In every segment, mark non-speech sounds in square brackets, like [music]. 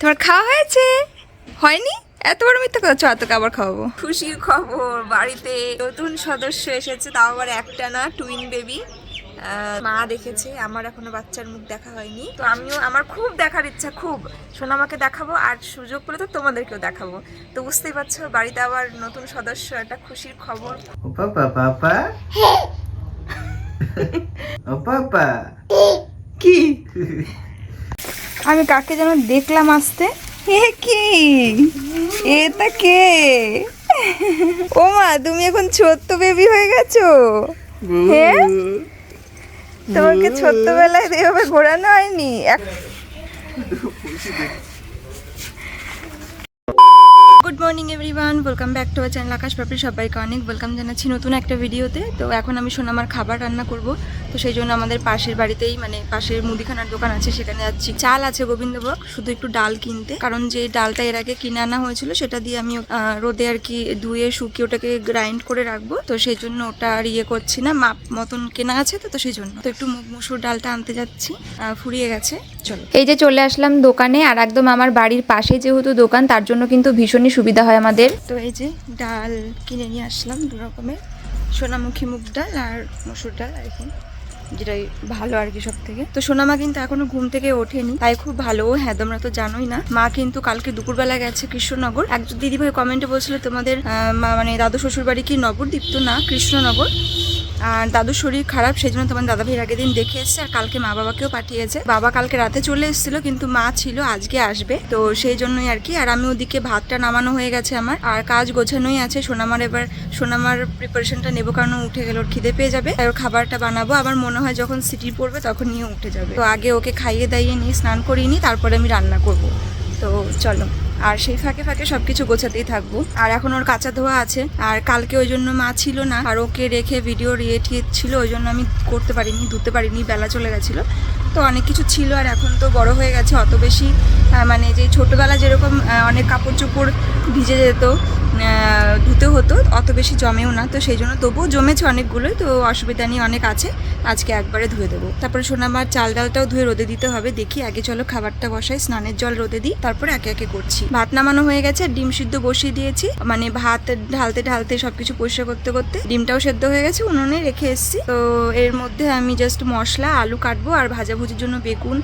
তোমার খাওয়া হয়েছে? হয়নি? এত বড় মিথ্যা কথা। চো আবার খাওয়াবো। খুশির খবর বাড়িতে নতুন সদস্য এসেছে তাও আবার একটা না টুইন বেবি মা দেখেছে আমার এখনও বাচ্চার মুখ দেখা হয়নি। তো আমিও আমার খুব দেখার ইচ্ছা খুব। সোনামাকে দেখাবো আর সুযোগ পেলে তো তোমাদেরকেও দেখাবো। তো বুঝতেই পারছ বাড়িতে আবার নতুন সদস্য একটা খুশির খবর। ও পাপা পাপা [laughs] ও পাপা কি? আমি কাকে যেন দেখলাম আসতে? এ কি? এটা কে? ও মা, তুমি এখন ছোট্ট বেবি হয়ে গেছো? হ্যাঁ তোমাকে ছোট্টবেলায় এভাবে ঘোরানো হয়নি? Good morning everyone welcome back to our channel Akash Papri সবাইকে অনেক ওয়েলকাম জানাচ্ছি নতুন একটা ভিডিওতে তো এখন আমি সোনামার খাবার রান্না করব। তো সেই জন্য আমাদের পাশের বাড়িতেই মানে পাশের মুদিখানার দোকান আছে, সেখানে যাচ্ছি। চাল আছে গোবিন্দভোগ, শুধু একটু ডাল কিনতে। কারণ যে ডালটা এর আগে কিনে আনা হয়েছিল, সেটা দিয়ে আমি রোদে আর কি ধুয়ে শুকিয়ে ওটাকে গ্রাইন্ড করে রাখব। তো সেই জন্য ওটা আর ইয়ে করছি না, মাপ মতন কেনা আছে তো তো সেই জন্য। তো একটু মুসুর ডালটা আনতে যাচ্ছি। ফুরিয়ে গেছে। চলো। এই যে চলে আসলাম দোকানে, আর একদম আমার বাড়ির পাশে যেহেতু দোকান, তার জন্য কিন্তু ভীষণই সুবিধা হয় আমাদের। তো এই যে ডাল কিনে নিয়ে আসলাম দু রকমের সোনামুখী মুগ ডাল আর মসুর ডাল আর কি যেটাই ভালো আর কি সব থেকে তো সোনামা কিন্তু এখনও ঘুম থেকে ওঠেনি, তাই খুব ভালো। হ্যাঁ তোমরা তো জানোই না। মা কিন্তু কালকে দুপুরবেলা গেছে কৃষ্ণনগর। এক দিদিভাই কমেন্টে বলছিল, তোমাদের মানে দাদু শ্বশুর বাড়ি কি নবদ্বীপ? তো না, কৃষ্ণনগর। আর দাদুর শরীর খারাপ সেই জন্য তোমার দাদা ভাইয়ের আগের দিন দেখে এসছে আর কালকে মা বাবাকেও পাঠিয়েছে। বাবা কালকে রাতে চলে এসেছিল, কিন্তু মা ছিল, আজকে আসবে। তো সেই জন্যই আর কি। আর আমি ওদিকে ভাতটা নামানো হয়ে গেছে আমার। আর কাজ গোছানোই আছে। সোনামার এবার, সোনামার প্রিপারেশনটা নেব, কারণ উঠে গেলে ওর খিদে পেয়ে যাবে। ওর খাবারটা বানাবো। আমার মনে হয় যখন সিটি পড়বে তখন নিয়ে উঠে যাবে। তো আগে ওকে খাইয়ে দাইয়ে নিয়ে স্নান করিয়ে নিই, তারপরে আমি রান্না করব। তো চলো, আর সেই ফাঁকে ফাঁকে সব কিছু গোছাতেই থাকব। আর এখন ওর কাঁচা ধোয়া আছে, আর কালকে ওই জন্য মা ছিল না, আর ওকে রেখে ভিডিও রিয়েটিয়ে ছিল ওই জন্য আমি করতে পারিনি, ধুতে পারিনি, বেলা চলে গেছিল। তো অনেক কিছু ছিল, আর এখন তো বড় হয়ে গেছে, অত বেশি মানে যে ছোটোবেলা যেরকম অনেক কাপড় চোপড় ভিজে যেত ধুতে হতো, অত বেশি জমেও না, তো সেই জন্য তবুও জমেছে অনেকগুলোই তো অসুবিধা নেই, অনেক আছে, আজকে একবারে ধুয়ে দেবো। তারপরে সোনামার চাল ডালটাও ধুয়ে রোদে দিতে হবে, দেখি আগে চলো খাবারটা বসাই, স্নানের জল রোদে দিই, তারপরে একে একে করছি। ভাত নামানো হয়ে গেছে, ডিম সিদ্ধ বসিয়ে দিয়েছি মানে ভাত ঢালতে ঢালতে সবকিছু পরিষ্কার করতে করতে ডিমটাও সেদ্ধ হয়ে গেছে, উনুনে রেখে এসেছি। তো এর মধ্যে আমি জাস্ট মশলা, আলু কাটবো, আর ভাজাভুজির জন্য বেগুন,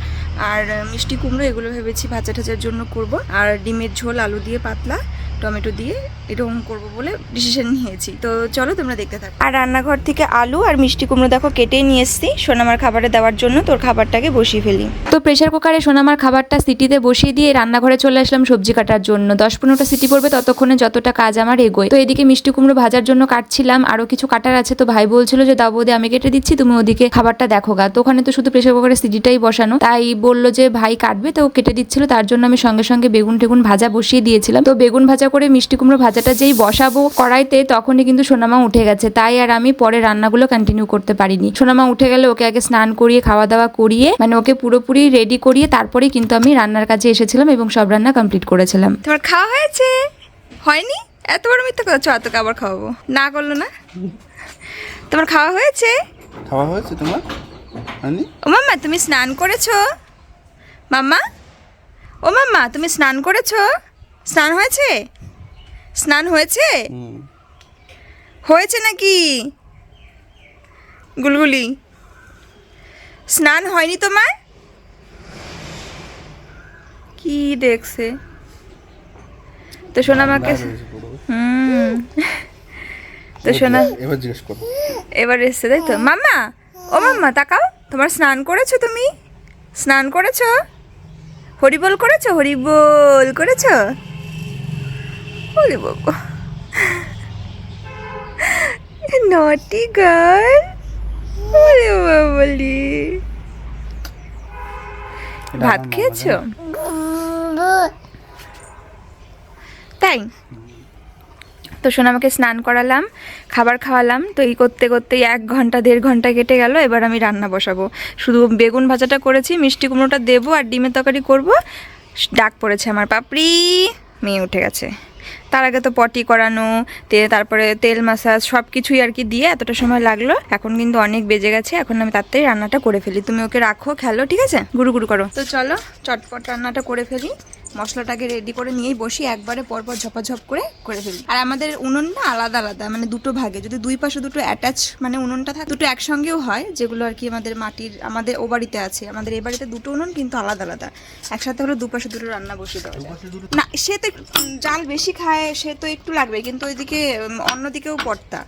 আর মিষ্টি কুমড়ো, এগুলো ভেবেছি ভাজা ঠাজার জন্য করব। আর ডিমের ঝোল আলু দিয়ে পাতলা। টমেটো দিয়ে এরকম করব বলে ডিসিশন নিয়েছি। তো চলো তোমরা দেখতে থাকো। আর রান্নাঘর থেকে আলু আর মিষ্টি কুমড়ো দেখো কেটে নিয়ে এসেছি। সোনামার খাবারে দেওয়ার জন্য তোর খাবারটাকে বসিয়ে ফেলি। তো প্রেশার কুকারে সোনামার খাবারটা সিটিতে বসিয়ে দিয়ে রান্নাঘরে চলে আসলাম সবজি কাটার জন্য। দশ পনেরোটা সিটি পড়বে ততক্ষণে যতটা কাজ আমার এগোয়। তো এদিকে মিষ্টি কুমড়ো ভাজার জন্য কাটছিলাম। আরও কিছু কাটার আছে। তো ভাই বলছিল যে দাও বৌদি আমি কেটে দিচ্ছি। তুমি ওদিকে খাবারটা দেখো গা। তো ওখানে তো শুধু প্রেশার কুকারে সিটিটাই বসানো। তাই বলল যে ভাই কাটবে। তো ও কেটে দিচ্ছিল। তার জন্য আমি সঙ্গে সঙ্গে বেগুন টেগুন ভাজা বসিয়ে দিয়েছিলাম। তো বেগুন ভাজা করে মিষ্টি কুমড়ো ভাজাটা যেই বসাবো কড়াইতে তখনই কিন্তু সোনামা উঠে গেছে। তাই আর আমি পরে রান্নাগুলো কন্টিনিউ করতে পারিনি। সোনামা উঠে গেলে ওকে আগে স্নান করিয়ে খাওয়া দাওয়া করিয়ে মানে ওকে পুরোপুরি রেডি করিয়ে তারপরেই কিন্তু আমি রান্নার কাজে এসেছিলাম এবং সব রান্না কমপ্লিট করেছিলাম। তোমার খাওয়া হয়েছে? হয়নি? এত বড় মিথ্যা কথা এত আবার খাওয়াবো। না করল না? তোমার খাওয়া হয়েছে? খাওয়া হয়েছে তোমার? হয়নি? ও মাম্মা তুমি স্নান করেছ? মাম্মা? ও মাম্মা তুমি স্নান করেছ? স্নান হয়েছে? স্নান হয়েছে? হয়েছে নাকি? গুলগুলি। স্নান হয়নি তোমার? কি দেখছে? তো শোনা আমাকে। হুম। তো শোনা এবার জিজ্ঞেস করো। এবার এসছে তাই তো? মাম্মা ও মাম্মা তাকাও। তোমার স্নান করেছ তুমি? স্নান করেছ? হরিবোল করেছ? হরিবোল করেছ? হরি বাবা নটি গার্ল ওরে বাবলি ভাত খেয়েছো? তাই? তো সোনামাকে স্নান করালাম খাবার খাওয়ালাম তো এই করতে করতেই এক ঘণ্টা দেড় ঘণ্টা কেটে গেল এবার আমি রান্না বসাবো। শুধু বেগুন ভাজাটা করেছি মিষ্টি কুমড়োটা দেবো আর ডিমের তরকারি করব। ডাক পড়েছে আমার পাপড়ি! মেয়ে উঠে গেছে। তার আগে তো পটি করানো, তে তারপরে তেল মাসাজ সব কিছুই আর কি দিয়ে এতটা সময় লাগল। এখন কিন্তু অনেক বেজে গেছে, এখন আমি তাড়াতাড়ি রান্নাটা করে ফেলি। তুমি ওকে রাখো, খেলো, ঠিক আছে? গুরু গুরু করো। তো চলো, চটপট রান্নাটা করে ফেলি। মশলাটাকে রেডি করে নিয়েই বসি একবারে পরপর ঝপাঝপ করে করে ফেলি। আর আমাদের উনুনটা আলাদা আলাদা মানে দুটো ভাগে। যদি দুই পাশে দুটো অ্যাটাচ মানে উনুনটা থাকে দুটো একসঙ্গেও হয় যেগুলো আর কি আমাদের মাটির আমাদের ও বাড়িতে আছে। আমাদের এ বাড়িতে দুটো উনুন কিন্তু আলাদা আলাদা। একসাথে হলে দুপাশে দুটো রান্না বসিয়ে দেওয়া যায়। না সে তো জাল বেশি খায় সে তো একটু লাগবে কিন্তু ওইদিকে অন্যদিকেও পড়তা।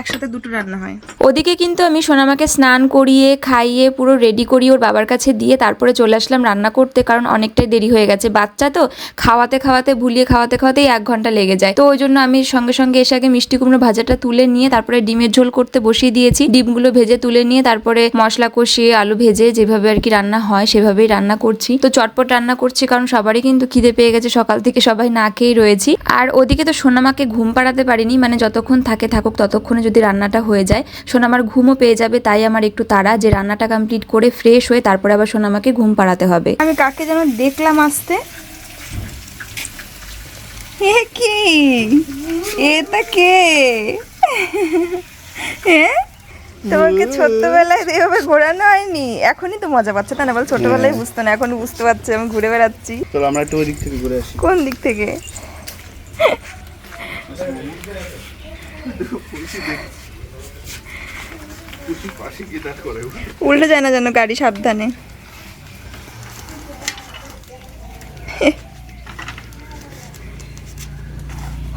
একসাথে দুটো রান্না হয়। ওদিকে কিন্তু আমি সোনামাকে স্নান করিয়ে, খাইয়ে, পুরো রেডি করিয়ে ওর বাবার কাছে দিয়ে তারপরে চলে আসলাম রান্না করতে, কারণ অনেকটাই দেরি হয়ে গেছে। বাচ্চা তো খাওয়াতে খাওয়াতে, ভুলিয়ে খাওয়াতে খাওয়াতেই এক ঘণ্টা লেগে যায়। তো ওই জন্য আমি সঙ্গে সঙ্গে এসে আগে মিষ্টি কুমড়ো ভাজাটা তুলে নিয়ে তারপরে ডিমের ঝোল করতে বসিয়ে দিয়েছি। ডিমগুলো ভেজে তুলে নিয়ে তারপরে মশলা কষিয়ে, আলু ভেজে যেভাবে আর কি রান্না হয় সেভাবেই রান্না করছি। তো চটপট রান্না করছি, কারণ সবারই কিন্তু খিদে পেয়ে গেছে, সকাল থেকে সবাই না খেয়েই রয়েছি। আর ওদিকে তো সোনামাকে ঘুম পাড়াতে পারিনি মানে যতক্ষণ থাকে থাকুক ততক্ষণে যদি রান্নাটা হয়ে যায় সোনামার ঘুমও পেয়ে যাবে তাই আমার একটু তাড়া যে রান্নাটা কমপ্লিট করে ফ্রেশ হয়ে তারপরে আবার সোনামাকে ঘুম পাড়াতে হবে। আমি কাকে যেন দেখলাম আসতে। এ কি? এটা কে? হ্যাঁ তোমাকে ছোট্টবেলায় এভাবে ঘোরানো হয়নি? এখনই তো মজা পাচ্ছে তাই না? বল ছোটবেলায় বুঝতো না এখন বুঝতে পারছে আমি ঘুরে বেড়াচ্ছি। চলো আমরা একটু ওই দিক থেকে ঘুরে আসি। কোন দিক থেকে? উল্টে যায় না যেন গাড়ি সাবধানে।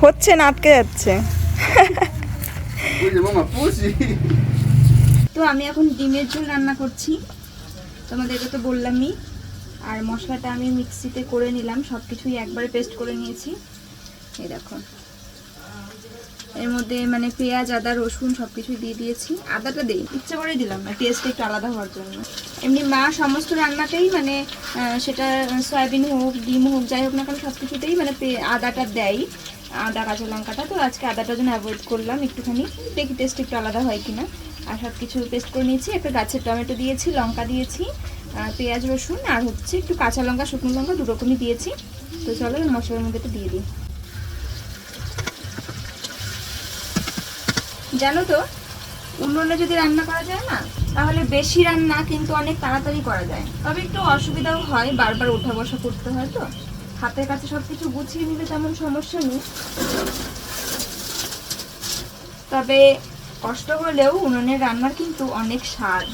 হচ্ছে না, আটকে যাচ্ছে। তো আমি এখন ডিমের ঝোল রান্না করছি। তোমাদেরকে তো বললামই। আর মশলাটা আমি মিক্সিতে করে নিলাম সব কিছুই একবারে পেস্ট করে নিয়েছি। এই দেখো। এর মধ্যে মানে পেঁয়াজ, আদা, রসুন সব কিছুই দিয়ে দিয়েছি। আদাটা দিই, ইচ্ছে করেই দিলাম না টেস্ট একটু আলাদা হওয়ার জন্য। এমনি মা সমস্ত রান্নাতেই মানে সেটা সয়াবিন হোক, ডিম হোক, যাই হোক না কেন সব কিছুতেই মানে আদাটা দেয় আদা, কাঁচা লঙ্কাটা তো আজকে আদাটার জন্য অ্যাভয়েড করলাম একটুখানি, দেখি টেস্ট একটু আলাদা হয় কিনা। আর সব কিছু পেস্ট করে নিয়েছি, একটা গাছের টমেটো দিয়েছি, লঙ্কা দিয়েছি পেঁয়াজ, রসুন, আর হচ্ছে একটু কাঁচা লঙ্কা, শুকনো লঙ্কা দু রকমই দিয়েছি। তো চলো মশলার মধ্যে দিয়ে দিই। জানো তো, উনুনে যদি রান্না করা যায় না, তাহলে বেশি রান্না কিন্তু অনেক তাড়াতাড়ি করা যায়। তবে একটু অসুবিধাও হয়, বারবার ওঠা বসা করতে হয় তো। হাতের কাছে সব কিছু গুছিয়ে নিলে তেমন সমস্যা নেই। তবে কষ্ট হলেও উনুনের রান্নার কিন্তু অনেক স্বাদ।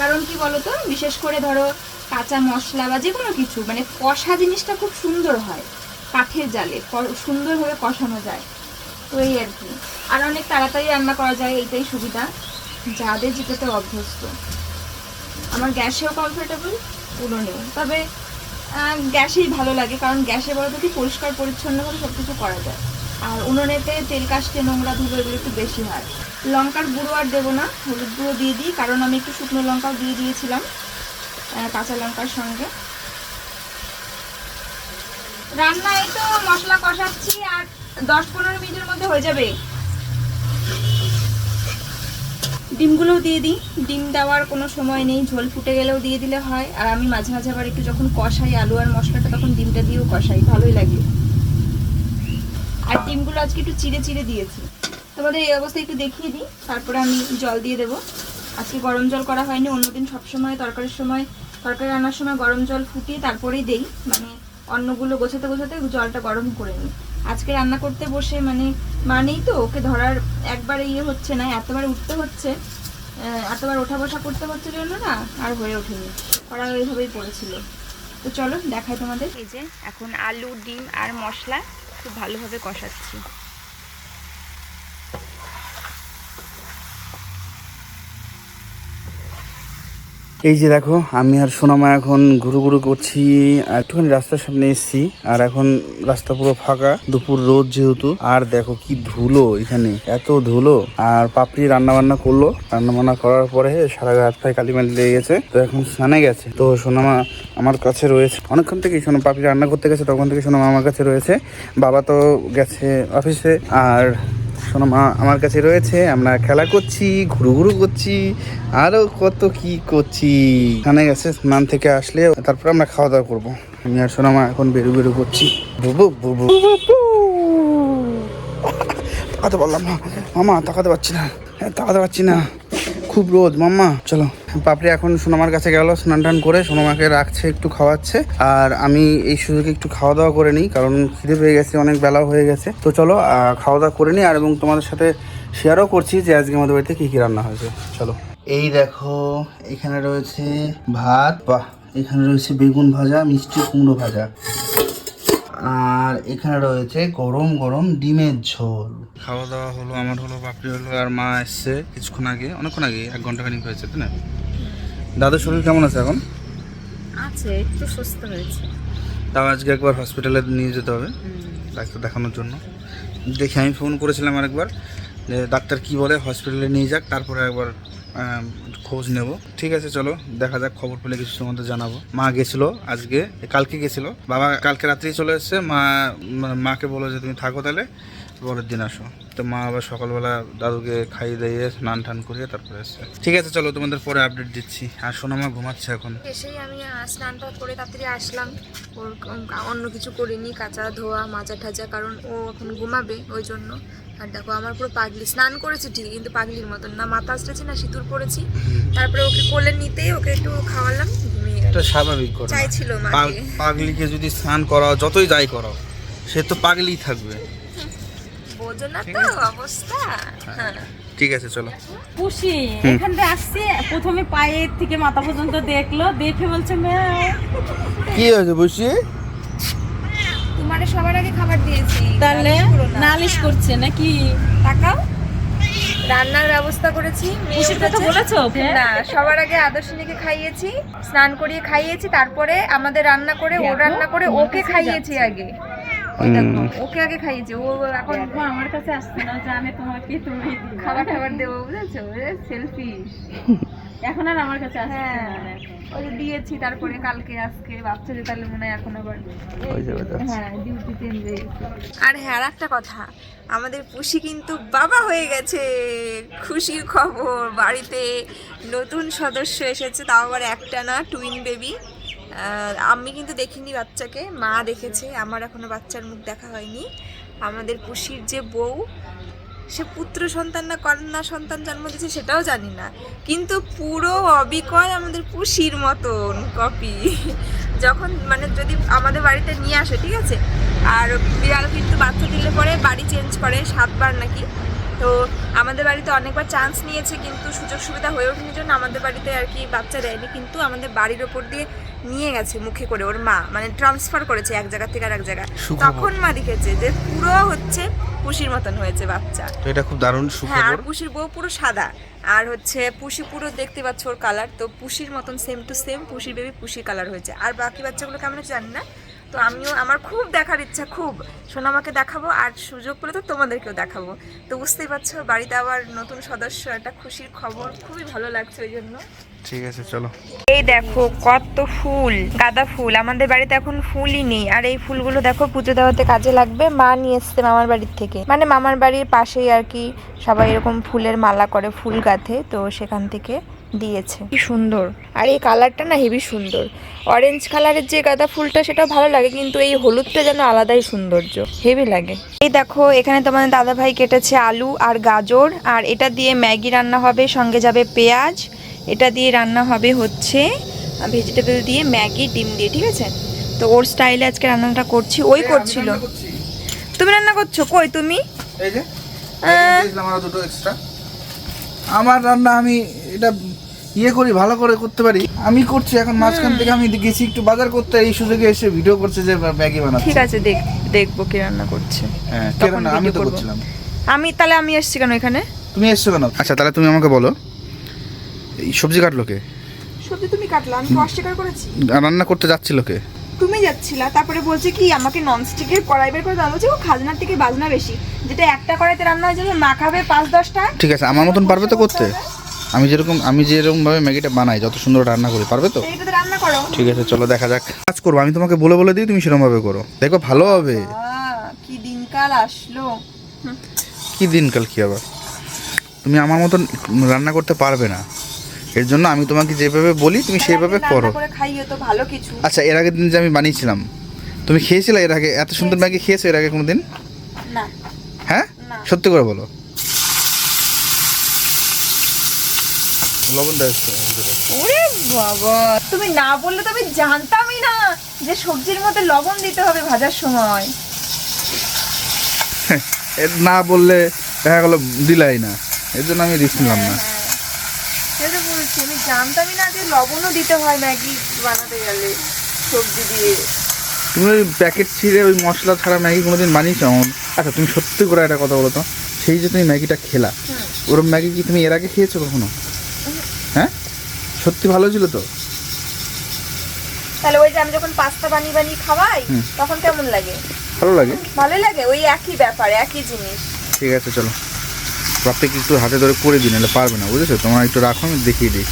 কারণ কি বলতো, বিশেষ করে ধরো কাঁচা মশলা বা যে কোনো কিছু মানে কষা জিনিসটা খুব সুন্দর হয়। কাঠের জালে সুন্দরভাবে কষানো যায়। তো এই আর কি। আর অনেক তাড়াতাড়ি রান্না করা যায় এইটাই সুবিধা। যাদের যেটাতে অভ্যস্ত। আমার গ্যাসেও কমফোর্টেবল উনুনেও তবে গ্যাসেই ভালো লাগে, কারণ গ্যাসে বড় কি পরিষ্কার, পরিচ্ছন্নভাবে সব কিছু করা যায়। আর উনুনেতে তেল কাশতে নোংরা ধুলো এগুলো একটু বেশি হয়। লঙ্কার গুঁড়ো আর দেবো না, হলুদ গুঁড়ো দিয়ে দিই, কারণ আমি একটু শুকনো লঙ্কাও দিয়ে দিয়েছিলাম কাঁচা লঙ্কার সঙ্গে। রান্না এই তো মশলা কষাচ্ছি আর দশ পনেরো মিনিটের মধ্যে হয়ে যাবে। ডিমগুলোও দিয়ে দিই। ডিম দেওয়ার কোনো সময় নেই, ঝোল ফুটে গেলেও দিয়ে দিলে হয়। আর আমি মাঝে মাঝে আবার একটু যখন কষাই আলু আর মশলাটা, তখন ডিমটা দিয়েও কষাই। ভালোই লাগে। আর ডিমগুলো আজকে একটু চিড়ে চিড়ে দিয়েছি। তোমাদের এই অবস্থায় একটু দেখিয়ে দিই। তারপরে আমি জল দিয়ে দেবো। আজকে গরম জল করা হয়নি, অন্যদিন সবসময় তরকারির সময়, তরকারি রান্নার সময় গরম জল ফুটিয়ে তারপরেই দেই। মানে অন্নগুলো গোছাতে গোছাতে জলটা গরম করে নিই। আজকে রান্না করতে বসে মানে মানেই তো ওকে ধরার একবারে ইয়ে হচ্ছে না, এতবার উঠতে হচ্ছে এতবার ওঠা বসা করতে হচ্ছে জন্য না আর হয়ে ওঠেনি। করা ওইভাবেই পড়েছিল। তো চলো দেখাই তোমাদের। এই যে এখন আলু, ডিম আর মশলা খুব ভালোভাবে কষাচ্ছি। এই যে দেখো, আমি আর সোনামা এখন ঘুরু ঘুরু করছি, একটুখানি রাস্তার সামনে এসেছি, আর এখন রাস্তা পুরো ফাঁকা, দুপুর রোদ যেহেতু, আর দেখো কি ধুলো এখানে, এত ধুলো, আর পাপড়ি রান্না বান্না করল রান্না বান্না করার পরে সারা হাত পায়ে কালি মালি লেগে গেছে, তো এখন স্নানে গেছে, তো সোনামা আমার কাছে রয়েছে, অনেকক্ষণ থেকে সোনা পাপড়ি রান্না করতে গেছে, তখন থেকে সোনামা আমার কাছে রয়েছে, বাবা তো গেছে অফিসে আর শোনো মা, আমার কাছে রয়েছে, আমরা খেলা করছি, ঘুরু ঘুরু করছি, আরও কত কি করছি। এখানে গেছে, স্নান থেকে আসলে তারপর আমরা খাওয়া দাওয়া করব। আমি আর সোনা মা, এখন বেরু বেরু করছি। তাকাতে পারলাম না। মামা তাকাতে পারছি না। হ্যাঁ তাকাতে পারছি না। খুব রোদ, মাম্মা। চলো পাপড়ি এখন সোনামার কাছে গেল, স্নান টান করে সোনামাকে রাখছে, একটু খাওয়াচ্ছে। আর আমি এই সুযোগে একটু খাওয়া দাওয়া করে নিই, কারণ খিদে পেয়ে গেছে, অনেক বেলা হয়ে গেছে। তো চলো খাওয়া দাওয়া করে নিই, আর এবং তোমাদের সাথে শেয়ারও করছি যে আজকে আমাদের বাড়িতে কী কী রান্না হয়েছে। চলো। এই দেখো, এখানে রয়েছে ভাত, বাহ, এখানে রয়েছে বেগুন ভাজা, মিষ্টি কুমড়ো ভাজা। আর এখানে রয়েছে গরম গরম ডিমের ঝোল। খাওয়া দাওয়া হলো আমার হলো পাপড়ি হলো আর মা এসছে কিছুক্ষণ আগে অনেকক্ষণ আগে এক ঘণ্টা খানিক হয়েছে তাই না? দাদুর শরীর কেমন আছে এখন? আছে একটু সুস্থ হয়েছে। তাও আজকে একবার হসপিটালে নিয়ে যেতে হবে ডাক্তার দেখানোর জন্য। দেখি আমি ফোন করেছিলাম আরেকবার যে ডাক্তার কি বলে হসপিটালে নিয়ে যাক তারপরে একবার খোঁজ নেব। ঠিক আছে, চলো, দেখা যাক, খবর পেলে কিছু তোমাদের জানাব। মা গেছিল আজকে, কালকে গেছিল। বাবা কালকে রাত্রেই চলে এসছে। মা মানে মাকে বলো যে তুমি থাকো তাহলে, পরের দিন আসো। তো মা আবার সকালবেলা দাদুকে খাইয়ে দিয়ে স্নান টান করিয়ে তারপরে এসছে। ঠিক আছে, চলো, তোমাদের পরে আপডেট দিচ্ছি। আর সোনামা ঘুমাচ্ছে এখন। এসেই আমি স্নানটা করে তাড়াতাড়ি আসলাম। ওর অন্য কিছু করিনি, কাঁচা ধোয়া, মাজা ঠাজা, কারণ ও এখন ঘুমাবে ওই জন্য। আর দেখো আমার পুরো পাগলি স্নান করেছি ঠিক কিন্তু পাগলির মতন না। মাথা আসতেছি না সিঁদুর পড়েছি। তারপরে ওকে কোলে নিতেই ওকে একটু খাওয়ালাম এটা স্বাভাবিক ঘটনা। চাইছিল পাগলিকে যদি স্নান করাও যতই যাই করাও সে তো পাগলি থাকবে। বোঝো না তো অবস্থা। হ্যাঁ ঠিক আছে চলো। পুষি এখানটা আসছে প্রথমে পায়ের থেকে মাথা পর্যন্ত দেখল দেখে বলছে ম্যাও। কি হয়েছে বসি তোমারে সবার আগে খাবার দিয়েছি। তাহলে নালিশ করছে নাকি? তাকাও। রান্নার ব্যবস্থা করেছি। বলেছ না সবার আগে আদর্শনীকে খাইয়েছি স্নান করিয়ে খাইয়েছি তারপরে আমাদের রান্না করে ও রান্না করে ওকে খাইয়েছি আগে। ওকে আগে খাইয়েছি ও এখন আমার কাছে আসছে না যে আমি তোমাকে তুমি খাবার খাবার দেবো বুঝেছ? সেলফিশ এখন আর আমার কাছে আসছে হ্যাঁ। না। ওই যে দিয়েছি তারপরে কালকে আজকে বাচ্চা যে তাহলে মনে হয় এখন আবার হ্যাঁ ডিউটি চেঞ্জ আর হ্যাঁ আর একটা কথা আমাদের পুষি কিন্তু বাবা হয়ে গেছে। খুশির খবর বাড়িতে নতুন সদস্য এসেছে তাও আবার একটা না টুইন বেবি আমি কিন্তু দেখিনি বাচ্চাকে মা দেখেছে আমার এখনও বাচ্চার মুখ দেখা হয়নি। আমাদের পুষির যে বউ সে পুত্র সন্তান না কন্যা সন্তান জন্ম দিয়েছে সেটাও জানি না। কিন্তু পুরো অবিকল আমাদের পুষির মতন কপি যখন মানে যদি আমাদের বাড়িতে নিয়ে আসে ঠিক আছে? আর বিড়াল কিন্তু বাচ্চা দিলে পরে বাড়ি চেঞ্জ করে সাতবার নাকি? তো আমাদের বাড়িতে অনেকবার চান্স নিয়েছে কিন্তু সুযোগ সুবিধা হয়ে ওঠেনি জন্য আমাদের বাড়িতে আর কি বাচ্চা দেয়নি। কিন্তু আমাদের বাড়ির ওপর দিয়ে নিয়ে গেছে মুখে করে ওর মা। মানে ট্রান্সফার করেছে এক জায়গা থেকে আর এক জায়গা তখন মা দেখেছে যে পুরো হচ্ছে পুষির মতন হয়েছে বাচ্চা। তো এটা খুব দারুণ হ্যাঁ আর সুখবর পুষির বউ পুরো সাদা। আর হচ্ছে পুষি পুরো দেখতে পাচ্ছ ওর কালার তো পুষির মতন সেম টু সেম পুষির বেবি পুষির কালার হয়েছে। আর বাকি বাচ্চাগুলো কেমন জানি না? তো আমিও আমার খুব দেখার ইচ্ছা খুব। সোনামাকে দেখাবো আর সুযোগ পেলে তো তোমাদেরকেও দেখাবো। তো বুঝতেই পারছ বাড়িতে আবার নতুন সদস্য একটা খুশির খবর। খুবই ভালো লাগছে ওই জন্য। ঠিক আছে চলো। এই দেখো কত ফুল গাঁদা ফুল। আমাদের বাড়িতে এখন ফুলই নেই। আর এই ফুলগুলো দেখো পুজো দেওয়াতে কাজে লাগবে। মা নিয়ে এসছে মামার বাড়ির থেকে। মানে মামার বাড়ির পাশেই আর কি সবাই এরকম ফুলের মালা করে ফুল গাঁথে তো সেখান থেকে দিয়েছে। কি সুন্দর। আর এই কালারটা না হেভি সুন্দর। অরেঞ্জ কালারের যে গাঁদা ফুলটা সেটা ভালো লাগে কিন্তু এই হলুদটা যেন আলাদাই সৌন্দর্য। হেভি লাগে। এই দেখো এখানে তোমাদের দাদা ভাই কেটেছে আলু আর গাজর আর এটা দিয়ে ম্যাগি রান্না হবে সঙ্গে যাবে পেঁয়াজ। এটা দিয়ে রান্না হবে হচ্ছে ভেজিটেবল দিয়ে ম্যাগি ডিম দিয়ে ঠিক আছে? তো ওর স্টাইলে আজকে রান্নাটা করছি ওই করছিল। তুমি রান্না করছ? কই তুমি? এই যে আহ। দিয়েছিলাম আরও দুটো এক্সট্রা আমার রান্না আমি এটা ইয়ে করি ভালো করে করতে পারি। আমি করছি এখন মাঝখান থেকে আমি গেছি একটু বাজার করতে এই সুযোগে এসে ভিডিও করছে যে ম্যাগি বানাচ্ছে। ঠিক আছে দেখ দেখব কি রান্না করছে। হ্যাঁ কে রান্না? আমি তো করছিলাম। আমি তাহলে আমি এসছি কেন এখানে? তুমি এসছো কেন? আচ্ছা তাহলে তুমি আমাকে বলো এই সবজি কাটলো কে? সবজি তুমি কাটলা আমি তো অস্বীকার করেছি। রান্না করতে যাচ্ছিল কে? তুমি যাচ্ছিলা তারপরে বলছে কি আমাকে ননস্টিকের কড়াই বের করে দাও বলছে ও খাজনার থেকে বাজনা বেশি। যেটা একটা কড়াইতে রান্না হয়ে যাবে মাখাবে পাঁচ দশটা ঠিক আছে আমার মতন পারবে তো করতে। আমি যেরকম আমি যেরকম ভাবে ম্যাগিটা বানাই যত সুন্দর রান্না করি পারবে তো? ঠিক আছে চলো দেখা যাক। কাজ করব আমি তোমাকে বলে বলে দিই তুমি সেরকম ভাবে করো। দেখো ভালো হবে। কি দিনকাল আসলো। কি দিনকাল কি আবার? তুমি আমার মতন রান্না করতে পারবে না। এর জন্য আমি তোমাকে যেভাবে বলি তুমি সেইভাবে রান্না করো। আচ্ছা এর আগের দিন যে আমি বানিয়েছিলাম তুমি খেয়েছিলে এর আগে? এত সুন্দর ম্যাগি খেয়েছো এর আগে কোনো দিন হ্যাঁ? সত্যি করে বলো। লবণ দেওয়া ওরে বাবা তুমি না বললে তো আমি জানতামই না যে সবজির মধ্যে লবণ দিতে হবে ভাজার সময়। [laughs] না বললে দেখা গেলো দিলাই না এর জন্য আমি রিস্ক নিলাম না। সেটা বলছি আমি জানতামই না যে লবণও দিতে হয় ম্যাগি বানাতে গেলে সবজি দিয়ে। তুমি ওই প্যাকেট ছিঁড়ে ওই মশলা ছাড়া ম্যাগি কোনোদিন বানিয়েছো এমন? আচ্ছা তুমি সত্যি করে একটা কথা বলো তো সেই যে তুমি ম্যাগিটা খেলা ওরম ম্যাগি কি তুমি এর আগে খেয়েছো কখনো? হ্যাঁ? সত্যি ভালো ছিল তো? তাহলে ওই যে আমি যখন পাস্তা বানিয়ে বানিয়ে খাওয়াই তখন কেমন লাগে? ভালো লাগে। ভালোই লাগে ওই একই ব্যাপার একই জিনিস। ঠিক আছে চলো। প্রত্যেক একটু হাতে ধরে করে দিন নাহলে পারবে না বুঝেছ? তোমার একটু রাখো আমি দেখিয়ে দিই।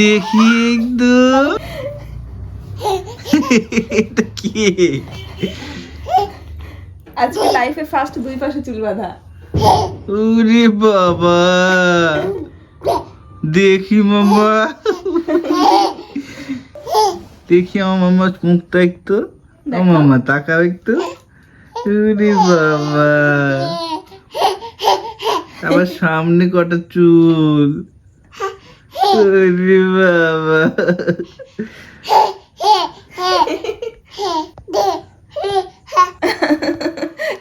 দেখি একটু এটা কি? আজকে লাইফে ফার্স্ট দুই পাশে চুল বাঁধা। ওরে বাবা। দেখি মামা। দেখি আমার মামা মুখটা একটু। ও মামা তাকাও একটু। ওরে বাবা। আবার সামনে কটা চুল। ওরে [laughs] বাবা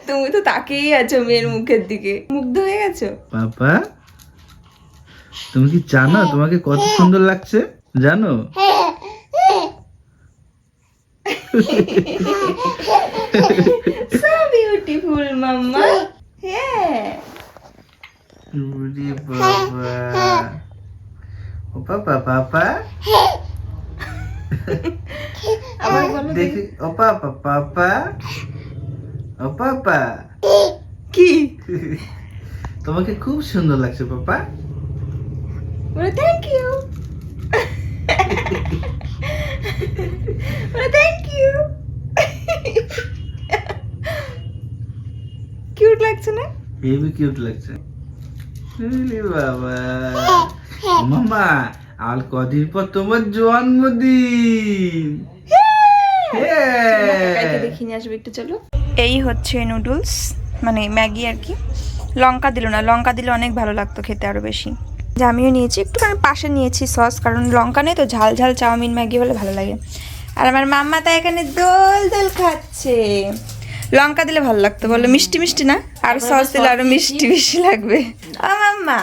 তুমি তো তাকেই আছো মেয়ের মুখের দিকে। মুগ্ধ হয়ে গেছো? বাবা তুমি কি জানো তোমাকে কত সুন্দর লাগছে? জানো? Beautiful mamma. হ্যাঁ। বাবা। পাপা আবার বলো দেখি পাপা পাপা কি তোমাকে খুব সুন্দর লাগছে পাপা। বলে থ্যাংক ইউ বলে থ্যাংক ইউ কিউট লাগছে না? হেভি কিউট লাগছে। বাবা? [laughs] মামা আর কদিন পর তোমার জন্মদিন। নিয়ে আসবে একটু চলো। এই হচ্ছে নুডলস মানে ম্যাগি আর কি। লঙ্কা দিল না লঙ্কা দিলে অনেক ভালো লাগতো খেতে আরও বেশি। যে আমিও নিয়েছি একটু একটুখানি পাশে নিয়েছি সস কারণ লঙ্কা নেই তো ঝাল ঝাল চাউমিন ম্যাগি হলে ভালো লাগে। আর আমার মাম্মা তা এখানে দোল দোল খাচ্ছে। লঙ্কা দিলে ভালো লাগতো বলো মিষ্টি মিষ্টি না? আর সস দিলে আরও মিষ্টি বেশি লাগবে। ও মাম্মা।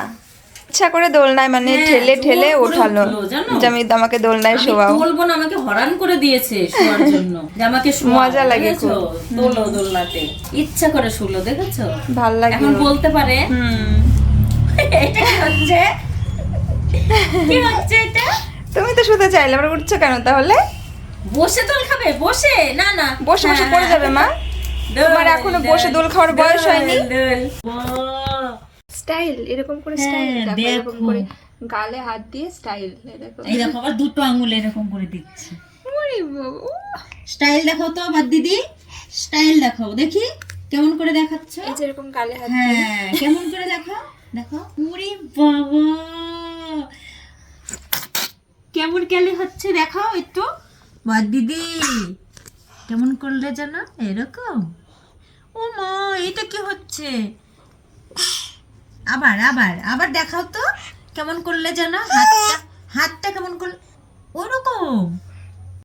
ইচ্ছা করে দোলনায় মানে হ্যাঁ, ঠেলে ঠেলে ওঠালো? আমি আমাকে দোলনায় শোয়াও বলব না আমাকে হরান করে দিয়েছে শোয়ার জন্য আমাকে মজা লাগে বুঝেছ? দোলো দোলনাতে ইচ্ছা করে শুলো দেখেছ ভালো লাগে এখন বলতে পারে হুম এটা কি হচ্ছে কি হচ্ছে এটা তুমি তো শুতে চাইলে আবার উঠছো কেন তাহলে বসে দোল খাবে বসে না না বসে বসে হ্যাঁ, পড়ে যাবে মা তোমার এখনও বসে দোল খাওয়ার বয়স হয়নি স্টাইল এরকম করে হ্যাঁ, স্টাইল এরকম করে গালে হাত দিয়ে স্টাইল দেখো এই দেখো আবার দুটো আঙুল এরকম করে দিচ্ছি। স্টাইল দেখাও তো আবার দিদি। স্টাইল দেখাও দেখি কেমন করে দেখাচ্ছ? এই যে এরকম গালে হাত হ্যাঁ কেমন করে দেখাও? দেখো। উরি বাবা! কেমন কেলে হচ্ছে দেখাও একটু। বাদ দিদি কেমন করলে যেন? এরকম। ও মা এটা কি হচ্ছে? আবার আবার আবার দেখাও তো। কেমন করলে যেন হাতটা হাতটা কেমন করলে ওরকম।